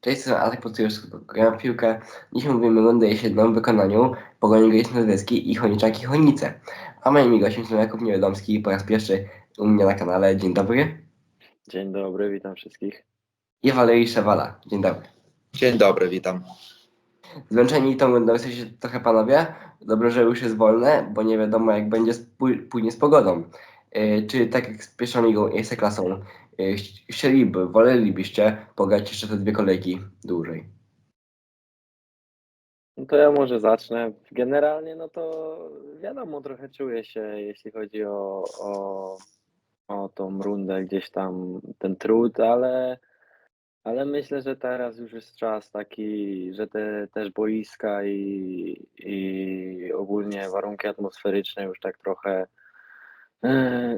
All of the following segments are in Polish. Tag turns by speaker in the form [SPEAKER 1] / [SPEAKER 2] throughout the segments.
[SPEAKER 1] Cześć, jestem Arek Pocyjuszko, gram w piłkę. Dzisiaj mówimy o w wykonaniu Pogoni Gryź Norweski i Choniczaki Chonice. A moimi gośćmi są Jakub Niewiadomski po raz pierwszy u mnie na kanale. Dzień dobry.
[SPEAKER 2] Dzień dobry, witam wszystkich.
[SPEAKER 1] I Walerii Szewala. Dzień dobry.
[SPEAKER 3] Dzień dobry, witam.
[SPEAKER 1] Zmęczeni tą rundą jesteście trochę panowie? Dobrze, że już jest wolne, bo nie wiadomo jak będzie później z pogodą. Yy, czy tak jak z pierwszą ligą i klasą yy, ch- chcieliby, wolelibyście pograć jeszcze te dwie kolejki dłużej?
[SPEAKER 2] No to ja może zacznę. Generalnie, no to wiadomo, trochę czuję się, jeśli chodzi o, o, o tą rundę, gdzieś tam ten trud, ale, ale myślę, że teraz już jest czas taki, że te też boiska i, i ogólnie warunki atmosferyczne już tak trochę e,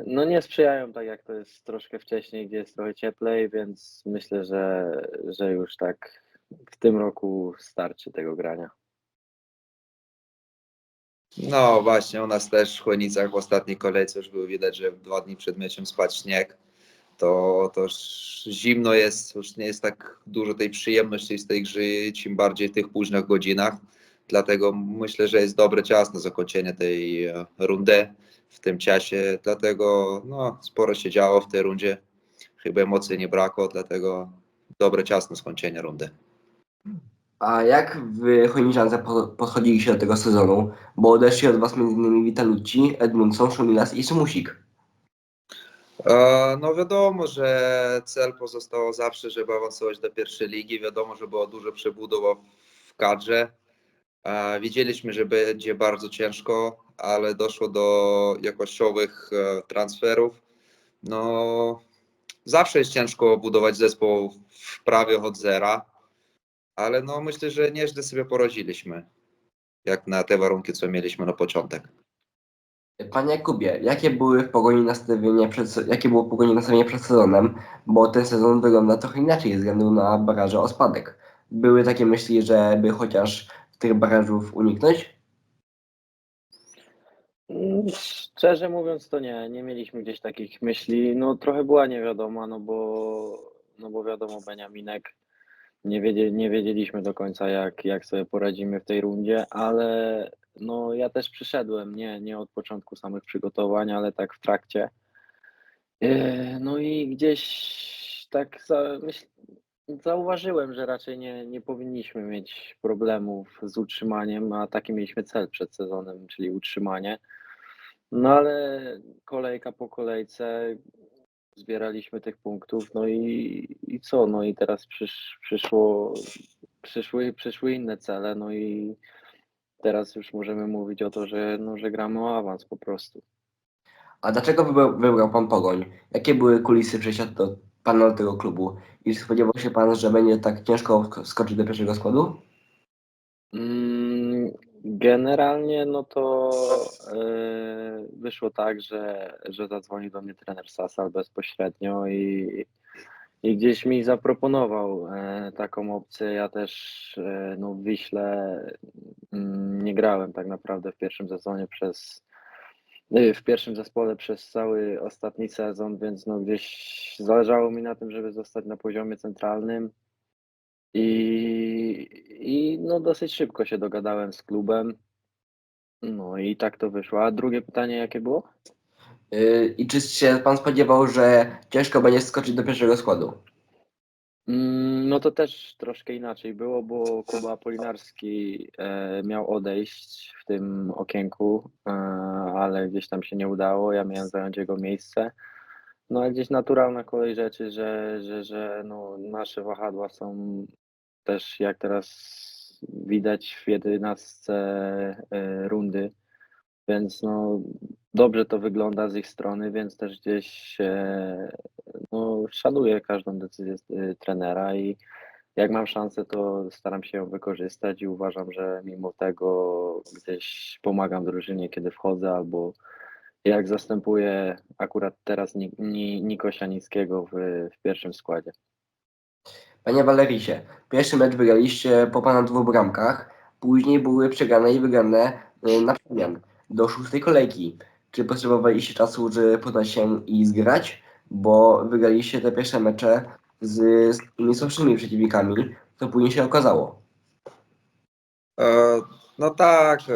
[SPEAKER 2] no nie sprzyjają tak jak to jest troszkę wcześniej, gdzie jest trochę cieplej, więc myślę, że, że już tak w tym roku starczy tego grania.
[SPEAKER 3] No właśnie, u nas też w Chłenicach w ostatniej kolejce już było widać, że dwa dni przed meczem spadł śnieg. To, to zimno jest, już nie jest tak dużo tej przyjemności z tej gry, czym bardziej w tych późnych godzinach. Dlatego myślę, że jest dobry czas na zakończenie tej e, rundy w tym czasie. Dlatego no, sporo się działo w tej rundzie. Chyba emocji nie brakło, dlatego dobry czas na skończenie rundy.
[SPEAKER 1] A jak w Chojniczance po- podchodziliście do tego sezonu? Bo odeszli od Was m.in. Witalucci, Edmundson, Szumilas i Szymusik.
[SPEAKER 3] E, No wiadomo, że cel pozostał zawsze, żeby awansować do pierwszej ligi. Wiadomo, że była duża przebudowa w kadrze. Wiedzieliśmy, że będzie bardzo ciężko, ale doszło do jakościowych e, transferów. No, zawsze jest ciężko budować zespół w prawie od zera, ale no myślę, że nieźle sobie poradziliśmy, jak na te warunki, co mieliśmy na początek.
[SPEAKER 1] Panie Jakubie, jakie były w pogoni nastawienie przed, jakie było pogoni nastawienie przed sezonem? Bo ten sezon wygląda trochę inaczej ze względu na baraże o spadek. Były takie myśli, żeby chociaż tych barażów uniknąć?
[SPEAKER 2] Mm, Szczerze mówiąc, to nie, nie mieliśmy gdzieś takich myśli. No trochę była niewiadoma, no bo, no bo wiadomo, Beniaminek, nie, nie wiedzieliśmy do końca, jak, jak sobie poradzimy w tej rundzie, ale no ja też przyszedłem, nie, nie od początku samych przygotowań, ale tak w trakcie. Yy, No i gdzieś tak myśl, zauważyłem, że raczej nie, nie powinniśmy mieć problemów z utrzymaniem, a taki mieliśmy cel przed sezonem, czyli utrzymanie. No ale kolejka po kolejce zbieraliśmy tych punktów, no i, i co? No i teraz przysz, przyszło, przyszły, przyszły inne cele, no i teraz już możemy mówić o to, że, no, że gramy o awans po prostu.
[SPEAKER 1] A dlaczego wybrał, wybrał Pan Pogoń? Jakie były kulisy przejścia do Pana do tego klubu? I spodziewał się Pan, że będzie tak ciężko sk- skoczyć do pierwszego składu?
[SPEAKER 2] Mm, Generalnie no to e, wyszło tak, że, że zadzwonił do mnie trener Sasal bezpośrednio i, i gdzieś mi zaproponował e, taką opcję. Ja też e, no, w Wiśle mm, nie grałem tak naprawdę w pierwszym sezonie przez w pierwszym zespole przez cały ostatni sezon, więc no gdzieś zależało mi na tym, żeby zostać na poziomie centralnym. I, I no dosyć szybko się dogadałem z klubem. No i tak to wyszło. A drugie pytanie jakie było?
[SPEAKER 1] Yy, I czy się Pan spodziewał, że ciężko będzie skoczyć do pierwszego składu?
[SPEAKER 2] Mm, No to też troszkę inaczej było, bo Kuba Polinarski e, miał odejść w tym okienku, e, ale gdzieś tam się nie udało. Ja miałem zająć jego miejsce. No a gdzieś naturalna kolej rzeczy, że, że, że no, nasze wahadła są też jak teraz widać w jedenastce e, rundy, więc no dobrze to wygląda z ich strony, więc też gdzieś e, no, szanuję każdą decyzję e, trenera i jak mam szansę, to staram się ją wykorzystać i uważam, że mimo tego gdzieś pomagam drużynie, kiedy wchodzę albo jak zastępuję akurat teraz Ni- Ni- Nikosia w, w pierwszym składzie.
[SPEAKER 1] Panie Walerisie, pierwszy mecz wygraliście po Pana dwóch bramkach, później były przegrane i wygrane yy, na przemian do szóstej kolejki. Czy potrzebowaliście czasu, żeby poddać się i zgrać? Bo wygraliście te pierwsze mecze z, z tymi słabszymi przeciwnikami, co później się okazało.
[SPEAKER 3] E, No tak, e,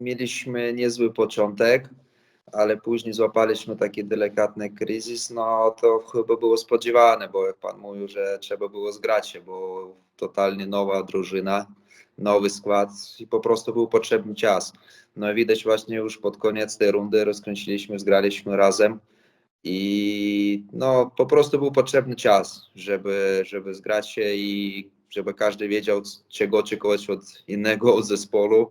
[SPEAKER 3] mieliśmy niezły początek, ale później złapaliśmy taki delikatny kryzys, no to chyba było spodziewane, bo jak pan mówił, że trzeba było zgrać się, bo totalnie nowa drużyna, nowy skład i po prostu był potrzebny czas. No i widać właśnie już pod koniec tej rundy rozkręciliśmy, zgraliśmy razem i no po prostu był potrzebny czas, żeby, żeby zgrać się i żeby każdy wiedział, czego oczekiwać od innego od zespołu.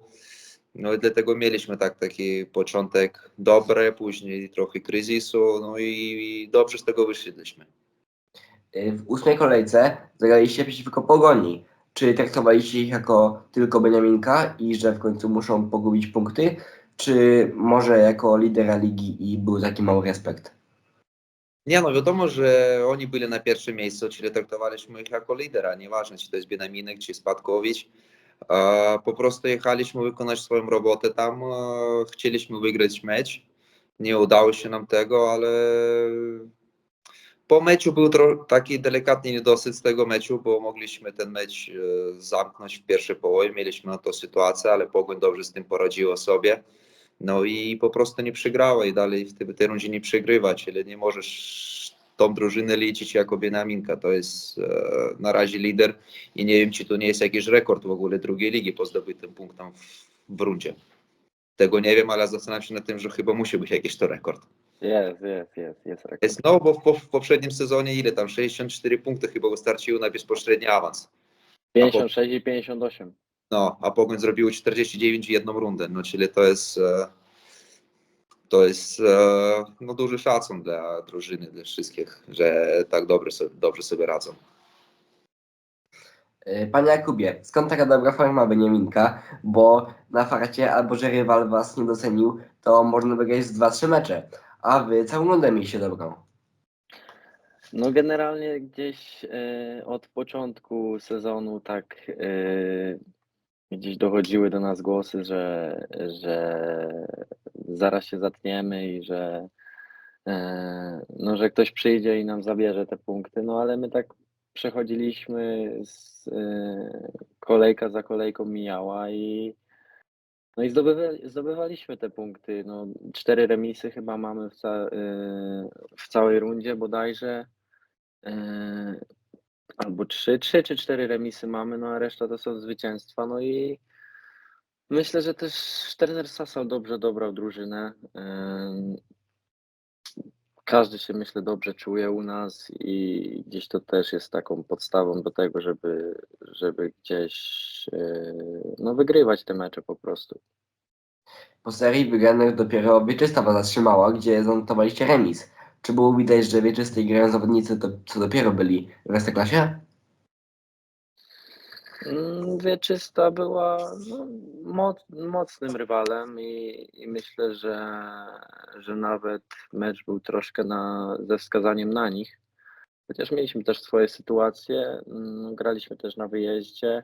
[SPEAKER 3] No i dlatego mieliśmy tak taki początek dobry, później trochę kryzysu, no i, i dobrze z tego wyszliśmy.
[SPEAKER 1] W ósmej kolejce zagraliście przeciwko Pogoni. Czy traktowaliście ich jako tylko Beniaminka i że w końcu muszą pogubić punkty, czy może jako lidera ligi i był taki mały respekt?
[SPEAKER 3] Nie no, wiadomo, że oni byli na pierwszym miejscu, czyli traktowaliśmy ich jako lidera, nieważne czy to jest Benaminek, czy Spadkowicz. Po prostu jechaliśmy wykonać swoją robotę tam, chcieliśmy wygrać mecz, nie udało się nam tego, ale po meczu był taki delikatny niedosyt z tego meczu, bo mogliśmy ten mecz e, zamknąć w pierwszej połowie, mieliśmy na to sytuację, ale Pogoń dobrze z tym poradziła sobie. No i po prostu nie przegrała i dalej w tej, tej rundzie nie przegrywa, czyli nie możesz tą drużynę liczyć jako Benaminka. To jest e, na razie lider i nie wiem, czy to nie jest jakiś rekord w ogóle drugiej ligi po zdobytym punktom w, w rundzie. Tego nie wiem, ale zastanawiam się nad tym, że chyba musi być jakiś to rekord.
[SPEAKER 2] Jest, jest, jest, jest rekord.
[SPEAKER 3] Jest, no, bo w, po- w poprzednim sezonie ile tam? 64 punkty chyba wystarczyło na bezpośredni awans.
[SPEAKER 2] 56 i 58.
[SPEAKER 3] No, a Pogoń zrobiło 49 w jedną rundę, no czyli to jest e, to jest e, no, duży szacun dla drużyny, dla wszystkich, że tak dobrze sobie, dobrze sobie radzą.
[SPEAKER 1] Y, Panie Jakubie, skąd taka dobra forma Beniaminka? Bo na farcie albo że rywal was nie docenił, to można wygrać z 2-3 mecze, a wy całą mieliście dobrą.
[SPEAKER 2] No generalnie gdzieś e, od początku sezonu tak e, gdzieś dochodziły do nas głosy, że, że zaraz się zatniemy i że, e, no, że ktoś przyjdzie i nam zabierze te punkty, no ale my tak przechodziliśmy z, kolejka za kolejką mijała i no i zdobywa, zdobywaliśmy te punkty. No, cztery remisy chyba mamy w, ca, e, w całej rundzie bodajże. Yy, albo trzy, trzy czy cztery remisy mamy, no a reszta to są zwycięstwa. No i myślę, że też trener Sasał dobrze dobrał drużynę. Yy, Każdy się myślę dobrze czuje u nas i gdzieś to też jest taką podstawą do tego, żeby, żeby gdzieś yy, no, wygrywać te mecze po prostu.
[SPEAKER 1] Po serii wygranych dopiero Wieczysta was zatrzymała, gdzie zanotowaliście remis. Czy było widać, że Wieczystej grają zawodnicy, to co dopiero byli w Ekstraklasie?
[SPEAKER 2] Mm, Wieczysta była no, moc, mocnym rywalem i, i myślę, że, że nawet mecz był troszkę na, ze wskazaniem na nich. Chociaż mieliśmy też swoje sytuacje, mm, graliśmy też na wyjeździe.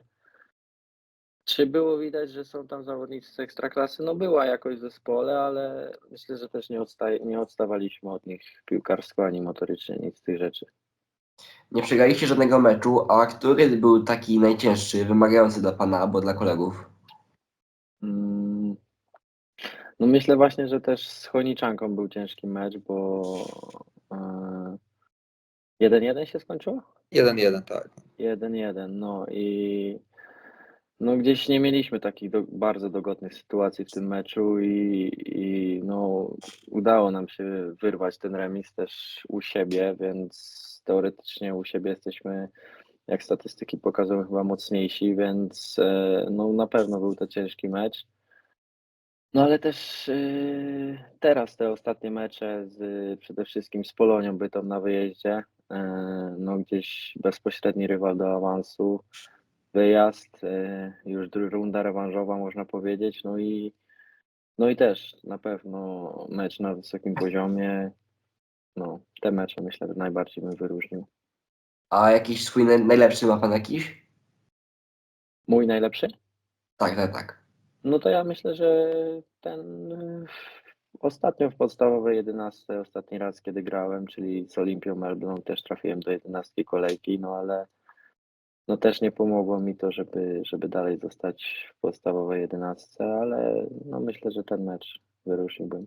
[SPEAKER 2] Czy było widać, że są tam zawodnicy z ekstraklasy? No była jakoś w zespole, ale myślę, że też nie, odstaje, nie odstawaliśmy od nich piłkarsko ani motorycznie, nic z tych rzeczy.
[SPEAKER 1] Nie przegraliście żadnego meczu, a który był taki najcięższy, wymagający dla pana albo dla kolegów?
[SPEAKER 2] Mm, No myślę właśnie, że też z Chojniczanką był ciężki mecz, bo e, 1-1 się skończyło?
[SPEAKER 3] 1-1, tak.
[SPEAKER 2] 1-1, no i no gdzieś nie mieliśmy takich do, bardzo dogodnych sytuacji w tym meczu i, i no udało nam się wyrwać ten remis też u siebie, więc teoretycznie u siebie jesteśmy, jak statystyki pokazują, chyba mocniejsi, więc e, no na pewno był to ciężki mecz. No ale też yy, teraz te ostatnie mecze z, przede wszystkim z Polonią Bytom na wyjeździe, yy, no gdzieś bezpośredni rywal do awansu, wyjazd, już runda rewanżowa można powiedzieć, no i no i też na pewno mecz na wysokim poziomie, no te mecze myślę, że najbardziej bym wyróżnił.
[SPEAKER 1] A jakiś swój naj- najlepszy ma pan jakiś?
[SPEAKER 2] Mój najlepszy?
[SPEAKER 1] Tak, tak, tak.
[SPEAKER 2] No to ja myślę, że ten y, ostatnio w podstawowej 11, ostatni raz kiedy grałem, czyli z Olimpią Melbourne też trafiłem do 11 kolejki, no ale no też nie pomogło mi to, żeby, żeby dalej zostać w podstawowej jedenastce, ale no myślę, że ten mecz wyruszyłbym.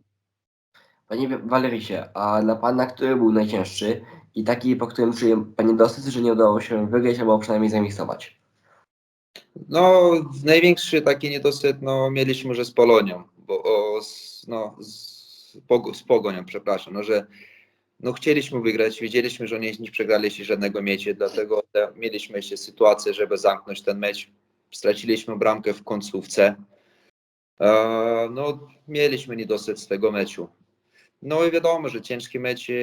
[SPEAKER 1] Panie Walerisie, a dla Pana który był najcięższy i taki, po którym czuje Pani dosyć, że nie udało się wygrać albo przynajmniej zamisować?
[SPEAKER 3] No, największy taki niedosyt no, mieliśmy, że z Polonią, bo o, z, no, z, Pogo- z Pogonią, przepraszam, no, że no, chcieliśmy wygrać, wiedzieliśmy, że nie, nie przegraliśmy żadnego meczu, dlatego te, mieliśmy jeszcze sytuację, żeby zamknąć ten mecz. Straciliśmy bramkę w końcówce. E, no, mieliśmy niedosyt z tego meczu. No i wiadomo, że ciężki mecz e,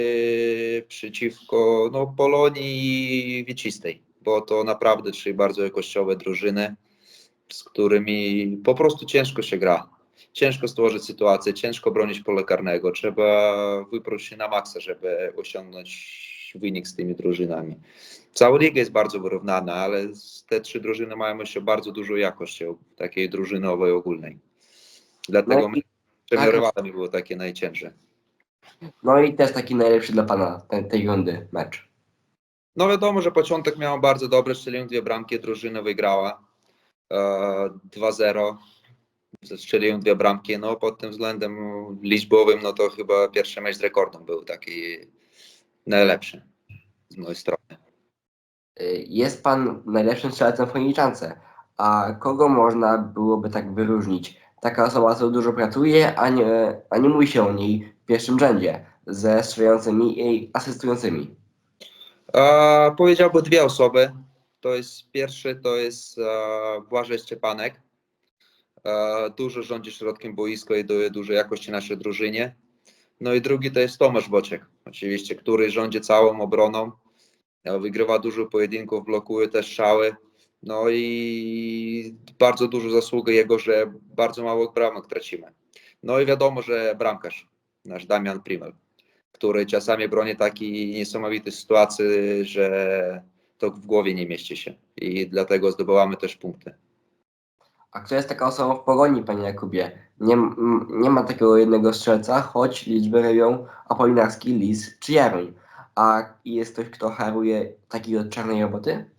[SPEAKER 3] przeciwko no, Polonii i Wieczystej, bo to naprawdę trzy bardzo jakościowe drużyny, z którymi po prostu ciężko się gra. Ciężko stworzyć sytuację, ciężko bronić pole karnego. Trzeba wypróć się na maksa, żeby osiągnąć wynik z tymi drużynami. Cała liga jest bardzo wyrównana, ale te trzy drużyny mają jeszcze bardzo dużą jakość takiej drużynowej ogólnej. Dlatego
[SPEAKER 1] No
[SPEAKER 3] no, rywalami było takie najcięższe.
[SPEAKER 1] No i też taki najlepszy dla Pana tej, tej rundy mecz.
[SPEAKER 3] No wiadomo, że początek miał bardzo dobry, strzeliłem dwie bramki, drużyna wygrała e, 2-0. Strzeliłem dwie bramki, no pod tym względem liczbowym, no to chyba pierwszy mecz z rekordem był taki najlepszy z mojej strony.
[SPEAKER 1] Y, Jest Pan najlepszym strzelcem w Chojniczance, a kogo można byłoby tak wyróżnić? Taka osoba, co dużo pracuje, a nie, a nie mówi się o niej pierwszym rzędzie, ze strzelającymi i asystującymi.
[SPEAKER 3] E, powiedziałbym dwie osoby. To jest pierwszy, to jest e, Błażej Szczepanek. E, dużo rządzi środkiem boiska i daje dużo jakości naszej drużynie. No i drugi to jest Tomasz Boczek, oczywiście, który rządzi całą obroną. Wygrywa dużo pojedynków, blokuje też szały. No i bardzo dużo zasługi jego, że bardzo mało bramek tracimy. No i wiadomo, że bramkarz, nasz Damian Primel który czasami broni takiej niesamowitej sytuacji, że to w głowie nie mieści się i dlatego zdobywamy też punkty.
[SPEAKER 1] A kto jest taka osoba w pogoni, Panie Jakubie? Nie, nie ma takiego jednego strzelca, choć liczby robią Apolinarski, Lis czy Jaroń. A jest ktoś, kto haruje takiej od czarnej roboty?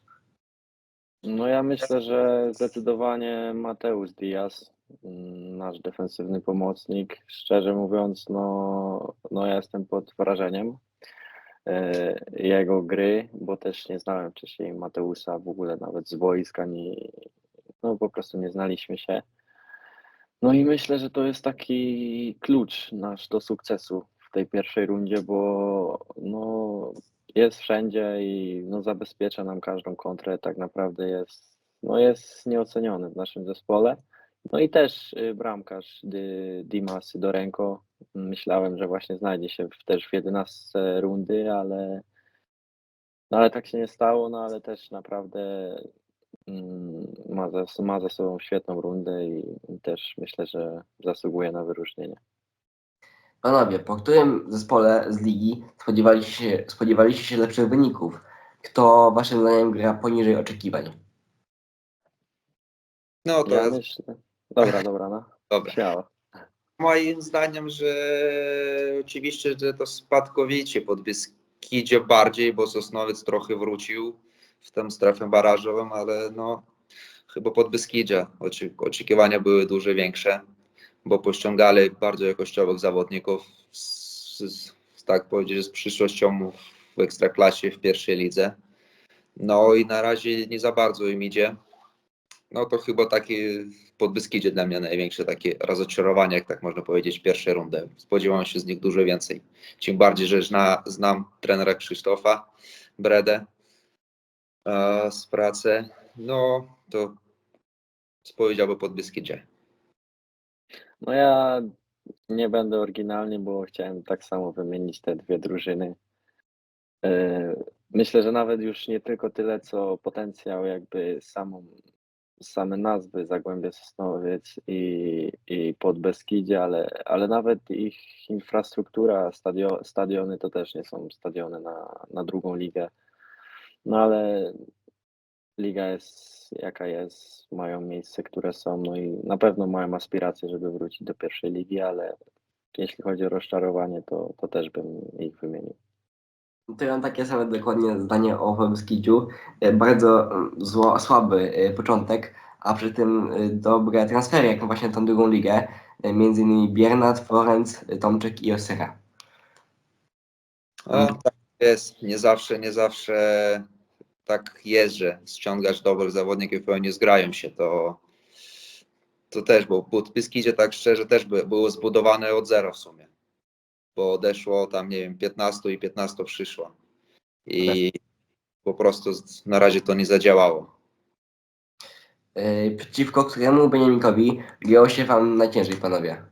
[SPEAKER 2] No ja myślę, że zdecydowanie Mateusz Diaz, nasz defensywny pomocnik. Szczerze mówiąc, no, no ja jestem pod wrażeniem e, jego gry, bo też nie znałem wcześniej Mateusza w ogóle nawet z boiska, ani, no po prostu nie znaliśmy się. No i myślę, że to jest taki klucz nasz do sukcesu w tej pierwszej rundzie, bo no, jest wszędzie i no, zabezpiecza nam każdą kontrę. Tak naprawdę jest, no, jest nieoceniony w naszym zespole. No i też y, bramkarz Dy, Dimas Sydorenko. Myślałem, że właśnie znajdzie się w, też w 11 rundy, ale, no, ale tak się nie stało. No ale też naprawdę mm, ma za, ma za sobą świetną rundę i, i też myślę, że zasługuje na wyróżnienie.
[SPEAKER 1] Panowie, po którym zespole z ligi spodziewaliście się, spodziewaliście się lepszych wyników? Kto waszym zdaniem gra poniżej oczekiwań?
[SPEAKER 3] No to
[SPEAKER 2] Ja
[SPEAKER 3] jest
[SPEAKER 2] myślę. Dobra, dobra, no.
[SPEAKER 3] dobre.
[SPEAKER 2] Śmiało.
[SPEAKER 3] Moim zdaniem, że oczywiście, że to spadkowicie pod Beskidzie bardziej, bo Sosnowiec trochę wrócił w tę strefę barażową, ale no chyba pod Beskidzie oczekiwania były dużo większe, bo pościągali bardzo jakościowych zawodników z, z, z tak powiedzieć, z przyszłością w Ekstraklasie w pierwszej lidze. No i na razie nie za bardzo im idzie. No to chyba takie pod Beskidzie dla mnie największe takie rozczarowanie, jak tak można powiedzieć, w pierwszej rundy. Spodziewałem się z nich dużo więcej. Tym bardziej, że zna, znam trenera Krzysztofa Bredę e, z pracy. No to powiedziałbym pod Beskidzie.
[SPEAKER 2] No ja nie będę oryginalny, bo chciałem tak samo wymienić te dwie drużyny. Yy, Myślę, że nawet już nie tylko tyle, co potencjał jakby samą, same nazwy Zagłębie Sosnowiec i, i Podbeskidzie, ale, ale nawet ich infrastruktura, stadio, stadiony to też nie są stadiony na, na drugą ligę. No ale liga jest jaka jest, mają miejsce, które są, no i na pewno mają aspiracje, żeby wrócić do pierwszej ligi, ale jeśli chodzi o rozczarowanie, to, to też bym ich wymienił.
[SPEAKER 1] To ja mam takie same dokładnie zdanie o Wolskidziu. Bardzo mm, zło, słaby e, początek, a przy tym e, dobre transfery, jak właśnie tą drugą ligę. E, Między innymi Biernat, Florenc, e, Tomczyk i Osyra.
[SPEAKER 3] A, tak jest. Nie zawsze, nie zawsze tak jest, że ściągasz dobrych zawodników i oni zgrają się. To, to też, bo podpiski idzie tak szczerze, też by, było zbudowane od zera w sumie. Bo odeszło tam, nie wiem, 15 i 15 przyszło. I po prostu na razie to nie zadziałało.
[SPEAKER 1] E, Przeciwko któremu Beniaminkowi gięło się wam najciężej, panowie?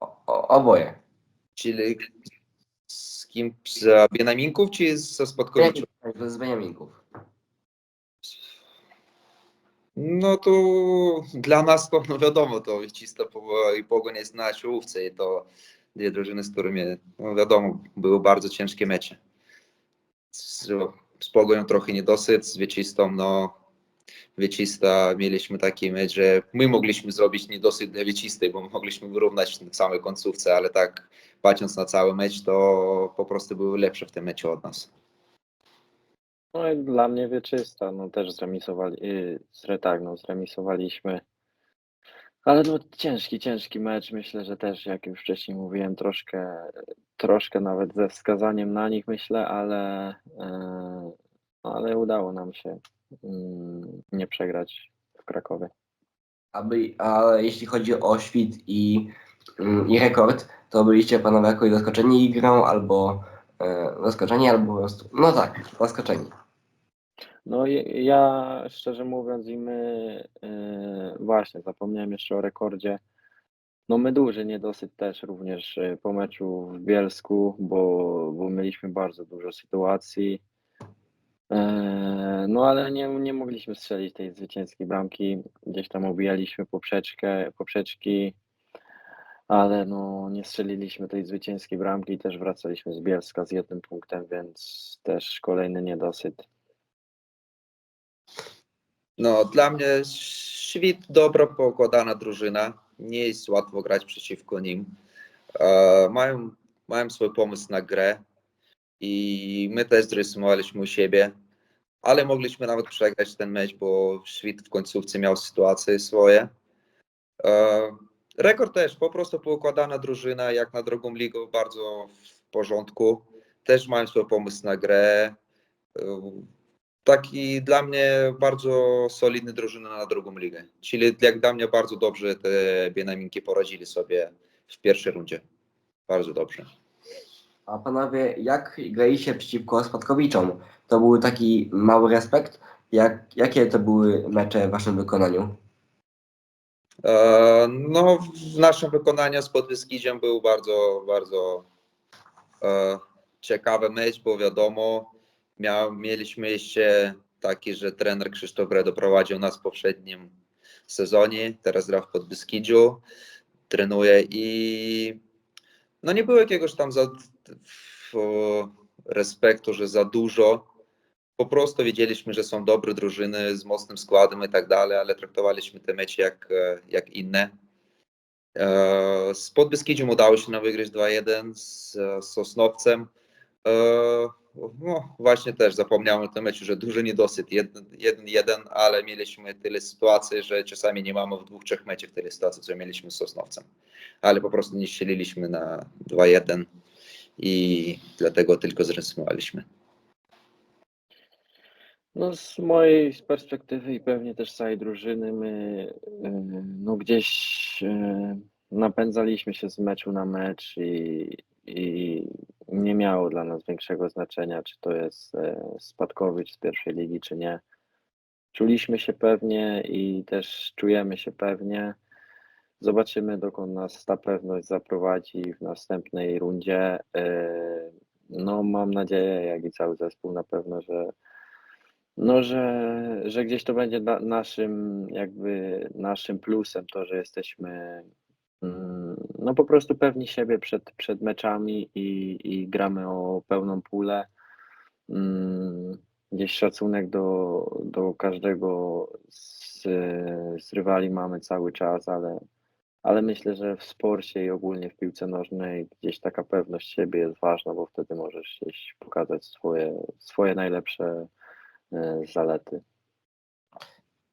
[SPEAKER 1] O, o, oboje.
[SPEAKER 3] Czyli z kim? Z Bienaminków czy ze Spadkowiczów?
[SPEAKER 1] Z Beniaminków.
[SPEAKER 3] No to dla nas to no wiadomo, to czysto po- i Pogoń jest na czołówce i to dwie drużyny, z którymi no wiadomo, były bardzo ciężkie mecze. Z, z Pogonią trochę niedosyt, z Wieczystą no Wieczysta mieliśmy taki mecz, że my mogliśmy zrobić niedosyt dla Wieczystej, bo mogliśmy wyrównać w samej końcówce, ale tak patrząc na cały mecz, to po prostu były lepsze w tym meczu od nas.
[SPEAKER 2] No dla mnie wieczysta, no też zremisowali, yy, no zremisowaliśmy. Ale no ciężki, ciężki mecz. Myślę, że też, jak już wcześniej mówiłem, troszkę, troszkę nawet ze wskazaniem na nich myślę, ale, yy, ale udało nam się mm, nie przegrać w Krakowie.
[SPEAKER 1] Aby, a jeśli chodzi o świt i, mm, i rekord, to byliście panowie jakoś zaskoczeni grą, albo e, zaskoczeni, albo po prostu, no tak, zaskoczeni.
[SPEAKER 2] No ja szczerze mówiąc i my yy, właśnie zapomniałem jeszcze o rekordzie. No my duży niedosyt też również yy, po meczu w Bielsku, bo, bo mieliśmy bardzo dużo sytuacji. Yy, No ale nie, nie mogliśmy strzelić tej zwycięskiej bramki. Gdzieś tam obijaliśmy poprzeczkę, poprzeczki, ale no nie strzeliliśmy tej zwycięskiej bramki i też wracaliśmy z Bielska z jednym punktem, więc też kolejny niedosyt.
[SPEAKER 3] No, dla mnie Świt dobra poukładana drużyna. Nie jest łatwo grać przeciwko nim. E, mają, mają swój pomysł na grę i my też zrysowaliśmy u siebie, ale mogliśmy nawet przegrać ten mecz, bo Świt w końcówce miał sytuacje swoje. E, rekord też, po prostu poukładana drużyna, jak na drugą ligę, bardzo w porządku. Też mają swój pomysł na grę. E, taki dla mnie bardzo solidny drużyna na drugą ligę. Czyli jak dla mnie bardzo dobrze te Bienaminki poradzili sobie w pierwszej rundzie. Bardzo dobrze.
[SPEAKER 1] A panowie, jak graliście przeciwko Spadkowiczom? To był taki mały respekt? Jak, jakie to były mecze w waszym wykonaniu?
[SPEAKER 3] E, No, w naszym wykonaniu z Podwyskidziem był bardzo, bardzo e, ciekawy mecz, bo wiadomo, miał, mieliśmy jeszcze taki, że trener Krzysztof Gre doprowadził nas w poprzednim sezonie, teraz gra w Podwyskidziu, trenuje i no nie było jakiegoś tam za, w, respektu, że za dużo. Po prostu wiedzieliśmy, że są dobre drużyny z mocnym składem i tak dalej, ale traktowaliśmy te mecze jak, e, jak inne. E, Z Podbeskidziem udało się nam wygrać 2-1 z, z Sosnowcem. E, No, właśnie też zapomniałem o tym meczu, że duży niedosyt 1-1, ale mieliśmy tyle sytuacji, że czasami nie mamy w dwóch, trzech meczach tyle sytuacji, co mieliśmy z Sosnowcem. Ale po prostu nie strzeliliśmy na 2-1 i dlatego tylko zrezygnowaliśmy.
[SPEAKER 2] No z mojej perspektywy i pewnie też całej drużyny my yy, no gdzieś yy, napędzaliśmy się z meczu na mecz i, i nie miało dla nas większego znaczenia, czy to jest yy, Spadkowicz z pierwszej ligi, czy nie. Czuliśmy się pewnie i też czujemy się pewnie. Zobaczymy, dokąd nas ta pewność zaprowadzi w następnej rundzie. Yy, No mam nadzieję, jak i cały zespół na pewno, że no, że, że gdzieś to będzie na, naszym, jakby naszym plusem to, że jesteśmy mm, no po prostu pewni siebie przed, przed meczami i, i gramy o pełną pulę. Mm, Gdzieś szacunek do, do każdego z, z rywali mamy cały czas, ale, ale myślę, że w sporcie i ogólnie w piłce nożnej gdzieś taka pewność siebie jest ważna, bo wtedy możesz gdzieś pokazać swoje, swoje najlepsze e, zalety.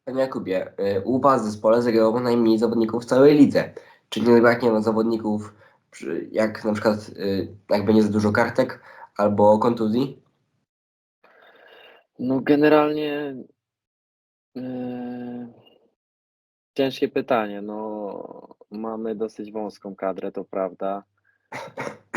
[SPEAKER 1] Panie Jakubie, y, u Was w zespole zagrało najmniej zawodników w całej lidze. Czy nie zabraknie nam zawodników, jak na przykład y, jak będzie za dużo kartek albo kontuzji?
[SPEAKER 2] No generalnie e, ciężkie pytanie. No, mamy dosyć wąską kadrę, to prawda.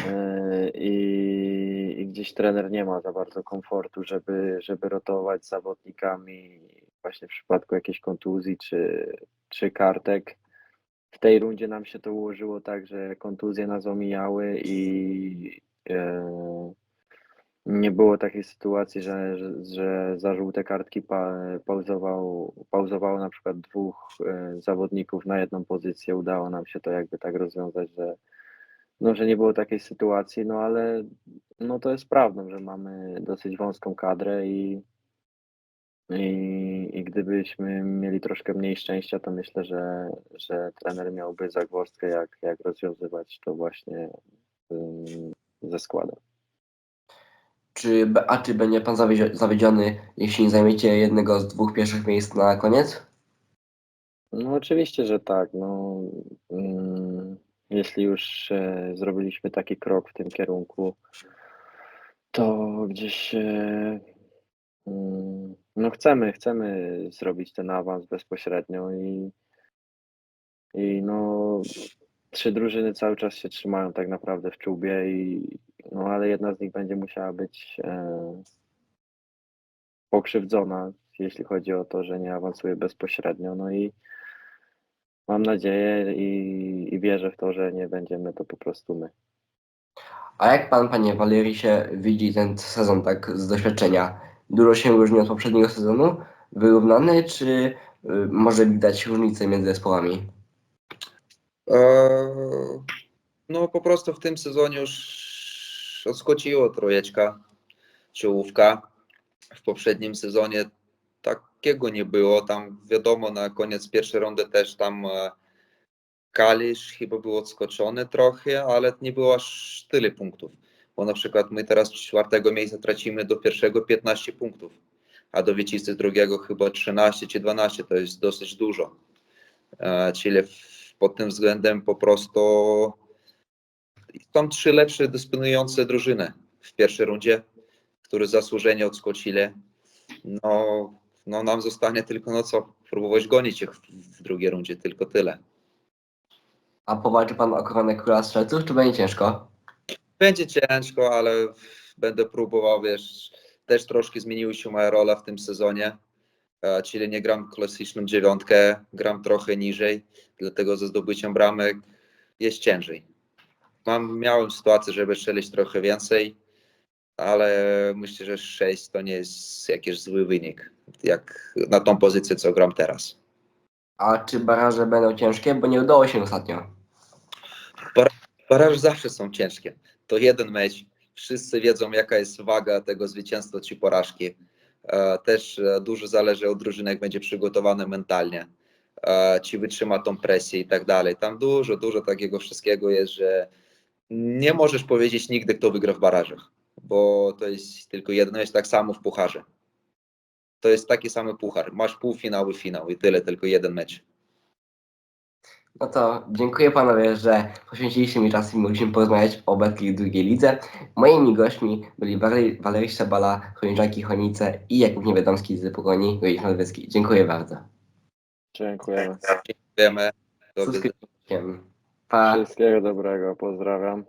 [SPEAKER 2] E, I, I gdzieś trener nie ma za bardzo komfortu, żeby, żeby rotować z zawodnikami właśnie w przypadku jakiejś kontuzji czy, czy kartek. W tej rundzie nam się to ułożyło tak, że kontuzje nas omijały i e, nie było takiej sytuacji, że, że, że za żółte kartki pa, pauzował, pauzowało na przykład dwóch e, zawodników na jedną pozycję. Udało nam się to jakby tak rozwiązać, że, no, że nie było takiej sytuacji, no ale no, to jest prawdą, że mamy dosyć wąską kadrę i, i, i gdybyśmy mieli troszkę mniej szczęścia, to myślę, że, że trener miałby zagwozdkę, jak, jak rozwiązywać to właśnie ym, ze składem.
[SPEAKER 1] Czy, be- a czy będzie Pan zawiedzi- zawiedziony, jeśli nie zajmiecie jednego z dwóch pierwszych miejsc na koniec?
[SPEAKER 2] No oczywiście, że tak. No, jeśli już e, zrobiliśmy taki krok w tym kierunku, to gdzieś e, no chcemy, chcemy zrobić ten awans bezpośrednio i, i no trzy drużyny cały czas się trzymają tak naprawdę w czubie i no ale jedna z nich będzie musiała być e, pokrzywdzona, jeśli chodzi o to, że nie awansuje bezpośrednio. No i Mam nadzieję i, i wierzę w to, że nie będziemy to po prostu my.
[SPEAKER 1] A jak Pan, Panie Walerisie, widzi ten sezon tak z doświadczenia? Dużo się różni od poprzedniego sezonu? Wyrównany, czy y, może widać różnice między zespołami?
[SPEAKER 3] Eee, No po prostu w tym sezonie już odskoczyło trojeczka, czołówka. W poprzednim sezonie takiego nie było. Tam wiadomo, na koniec pierwszej rundy też tam e, Kalisz chyba był odskoczony trochę, ale nie było aż tyle punktów. Bo na przykład my teraz z czwartego miejsca tracimy do pierwszego 15 punktów, a do Wiecisty drugiego chyba 13 czy 12, to jest dosyć dużo. E, Czyli pod tym względem po prostu są trzy lepsze dysponujące drużyny w pierwszej rundzie, które zasłużenie odskoczyli. No, no nam zostanie tylko no co, próbować gonić ich w drugiej rundzie, tylko tyle.
[SPEAKER 1] A powalczy Pan o koronę króla strzelców, czy będzie ciężko?
[SPEAKER 3] Będzie ciężko, ale będę próbował, wiesz, też troszkę zmieniła się moja rola w tym sezonie, e, czyli nie gram klasyczną dziewiątkę, gram trochę niżej, dlatego ze zdobyciem bramek jest ciężej. Mam, miałem sytuację, żeby strzelić trochę więcej, ale myślę, że 6 to nie jest jakiś zły wynik, jak na tą pozycję, co gram teraz.
[SPEAKER 1] A czy baraże będą ciężkie? Bo nie udało się ostatnio.
[SPEAKER 3] Baraże zawsze są ciężkie. To jeden mecz. Wszyscy wiedzą, jaka jest waga tego zwycięstwa czy porażki. E, Też e, dużo zależy od drużyny, jak będzie przygotowane mentalnie, e, czy wytrzyma tą presję i tak dalej. Tam dużo, dużo takiego wszystkiego jest, że nie możesz powiedzieć nigdy, kto wygra w barażach, bo to jest tylko jedno, jest tak samo w pucharze. To jest taki sam puchar. Masz półfinał i finał i tyle, tylko jeden mecz.
[SPEAKER 1] No to dziękuję panowie, że poświęciliście mi czas i mogliśmy porozmawiać o Betli drugiej lidze. Moimi gośćmi byli Walery- Walery Szabala, Chojniczaki Chonice i Jakub Niewiadomski z Pogoni, Wojciech Nadwycki. Dziękuję bardzo.
[SPEAKER 2] Dziękujemy.
[SPEAKER 3] Dziękujemy.
[SPEAKER 1] Pa.
[SPEAKER 2] Wszystkiego dobrego. Pozdrawiam.